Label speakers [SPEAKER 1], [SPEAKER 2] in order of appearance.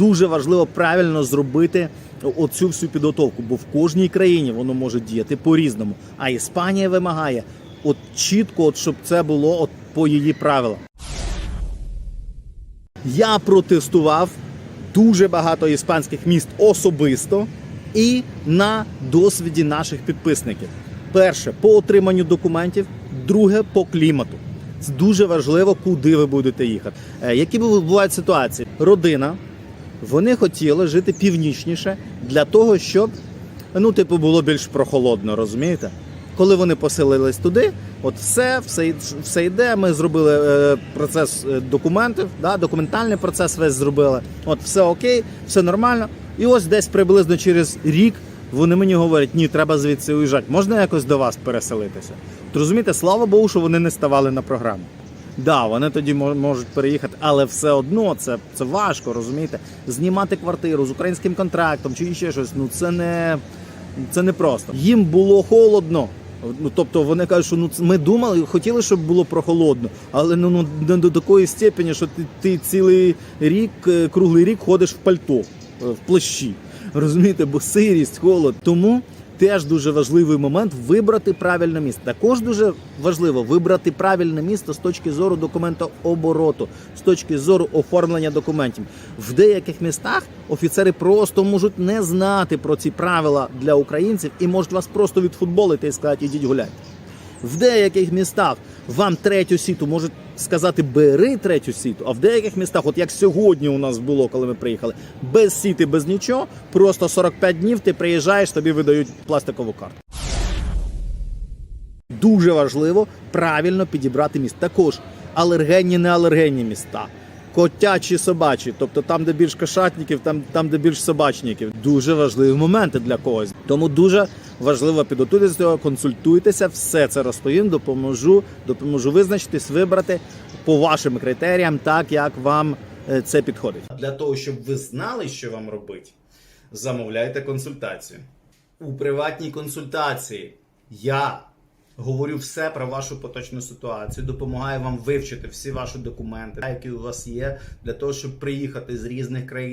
[SPEAKER 1] дуже важливо правильно зробити оцю всю підготовку, бо в кожній країні воно може діяти по-різному. А Іспанія вимагає от чітко, от щоб це було от по її правилам. Я протестував дуже багато іспанських міст особисто і на досвіді наших підписників. Перше по отриманню документів, друге по клімату. Це дуже важливо, куди ви будете їхати. Е, Які бувають ситуації? Родина, вони хотіли жити північніше для того, щоб ну, типу, було більш прохолодно, розумієте? Коли вони поселились туди, от все, все, все йде. Ми зробили е, процес е, документів, да, документальний процес весь зробили. От все окей, все нормально. І ось десь приблизно через рік вони мені говорять, ні, треба звідси уїжджати. Можна якось до вас переселитися? От розумієте, слава Богу, що вони не ставали на програму. Да, вони тоді мо- можуть переїхати, але все одно це, це важко, розумієте? Знімати квартиру з українським контрактом чи ще щось. Ну це не це не просто. Їм було холодно. Ну тобто вони кажуть, що ну ми думали, хотіли, щоб було прохолодно, але ну, ну не до такої степені, що ти, ти цілий рік, е, круглий рік ходиш в пальто, е, в плащі. Розумієте, бо сирість, холод. Тому теж дуже важливий момент вибрати правильне місце. Також дуже важливо вибрати правильне місто з точки зору документообороту, з точки зору оформлення документів. В деяких містах офіцери просто можуть не знати про ці правила для українців і можуть вас просто відфутболити і сказати, ідіть гуляйте. В деяких містах вам третю сіту можуть сказати бери третю сіту, а в деяких містах, от як сьогодні у нас було, коли ми приїхали, без сіти, без нічого, просто 45 днів ти приїжджаєш, тобі видають пластикову карту. Дуже важливо правильно підібрати міст. Також алергенні, не алергенні міста. Котячі, собачі, тобто там, де більш кошатників, там, там де більш собачників. Дуже важливі моменти для когось. Тому дуже важливо підготуватися до цього, консультуйтеся, все це розповім, допоможу, допоможу визначитись, вибрати по вашим критеріям, так як вам е, це підходить. Для того, щоб ви знали, що вам робити, замовляйте консультацію. У приватній консультації я говорю все про вашу поточну ситуацію, допомагаю вам вивчити всі ваші документи, які у вас є, для того, щоб приїхати з різних країн